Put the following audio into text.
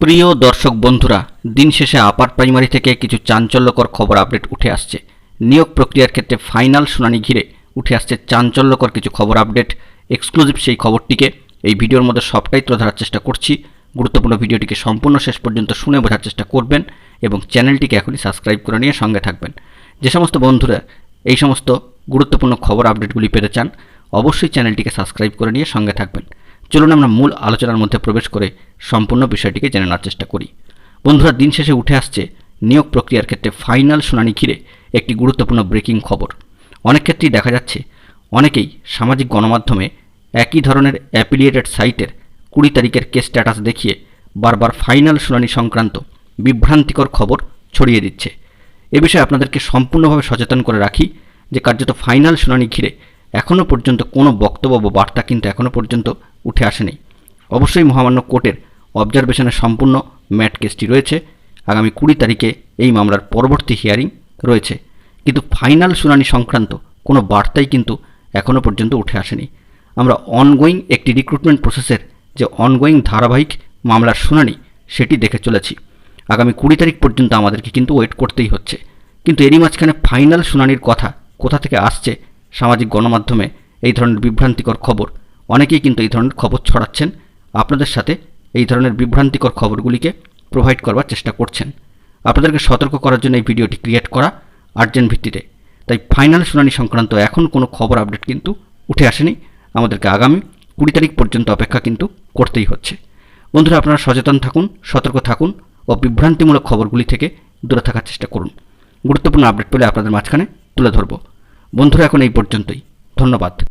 প্রিয় দর্শক বন্ধুরা, দিন শেষে আপার প্রাইমারি থেকে কিছু চাঞ্চল্যকর খবর আপডেট উঠে আসছে। নিয়োগ প্রক্রিয়ার ক্ষেত্রে ফাইনাল শুনানি ঘিরে উঠে আসছে চাঞ্চল্যকর কিছু খবর আপডেট। এক্সক্লুসিভ সেই খবরটিকে এই ভিডিওর মধ্যে সবটাই তুলে ধরার চেষ্টা করছি। গুরুত্বপূর্ণ ভিডিওটিকে সম্পূর্ণ শেষ পর্যন্ত শুনে বোঝার চেষ্টা করবেন এবং চ্যানেলটিকে এখনই সাবস্ক্রাইব করে নিয়ে সঙ্গে থাকবেন। যে সমস্ত বন্ধুরা এই সমস্ত গুরুত্বপূর্ণ খবর আপডেটগুলি পেতে চান, অবশ্যই চ্যানেলটিকে সাবস্ক্রাইব করে নিয়ে সঙ্গে থাকবেন। চলুন আমরা মূল আলোচনার মধ্যে প্রবেশ করে সম্পূর্ণ বিষয়টিকে জেনে নেওয়ার চেষ্টা করি। বন্ধুরা, দিন শেষে উঠে আসছে নিয়োগ প্রক্রিয়ার ক্ষেত্রে ফাইনাল শুনানি ঘিরে একটি গুরুত্বপূর্ণ ব্রেকিং খবর। অনেক ক্ষেত্রেই দেখা যাচ্ছে, অনেকেই সামাজিক গণমাধ্যমে একই ধরনের অ্যাপিলিয়েটেড সাইটের কুড়ি তারিখের কেস স্ট্যাটাস দেখিয়ে বারবার ফাইনাল শুনানি সংক্রান্ত বিভ্রান্তিকর খবর ছড়িয়ে দিচ্ছে। এ বিষয়ে আপনাদেরকে সম্পূর্ণভাবে সচেতন করে রাখি যে কার্যত ফাইনাল শুনানি ঘিরে এখনও পর্যন্ত কোনো বক্তব্য বা বার্তা কিন্তু এখনও পর্যন্ত উঠে আসেনি। অবশ্যই মহামান্য কোর্টের অবজারভেশনের সম্পূর্ণ ম্যাট কেসটি রয়েছে। আগামী কুড়ি তারিখে এই মামলার পরবর্তী হিয়ারিং রয়েছে। কিন্তু ফাইনাল শুনানি সংক্রান্ত কোনো বার্তাই কিন্তু এখনও পর্যন্ত উঠে আসেনি। আমরা অনগোয়িং একটি রিক্রুটমেন্ট প্রসেসের যে অনগোয়িং ধারাবাহিক মামলার শুনানি সেটি দেখে চলেছি। আগামী কুড়ি তারিখ পর্যন্ত আমাদেরকে কিন্তু ওয়েট করতেই হচ্ছে। কিন্তু এরই মাঝখানে ফাইনাল শুনানির কথা কোথা থেকে আসছে সামাজিক গণমাধ্যমে এই ধরনের বিভ্রান্তিকর খবর, অনেকেই কিন্তু এই ধরনের খবর ছড়াচ্ছেন। আপনাদের সাথে এই ধরনের বিভ্রান্তিকর খবরগুলিকে প্রোভাইড করবার চেষ্টা করছেন। আপনাদেরকে সতর্ক করার জন্য এই ভিডিওটি ক্রিয়েট করা আর্জেন্ট ভিত্তিতে। তাই ফাইনাল শুনানি সংক্রান্ত এখন কোনো খবর আপডেট কিন্তু উঠে আসেনি। আমাদেরকে আগামী কুড়ি তারিখ পর্যন্ত অপেক্ষা কিন্তু করতেই হচ্ছে। বন্ধুরা, আপনারা সচেতন থাকুন, সতর্ক থাকুন ও বিভ্রান্তিমূলক খবরগুলি থেকে দূরে থাকার চেষ্টা করুন। গুরুত্বপূর্ণ আপডেট পেলে আপনাদের মাঝখানে তুলে ধরব। বন্ধুরা এখন এই পর্যন্তই। ধন্যবাদ।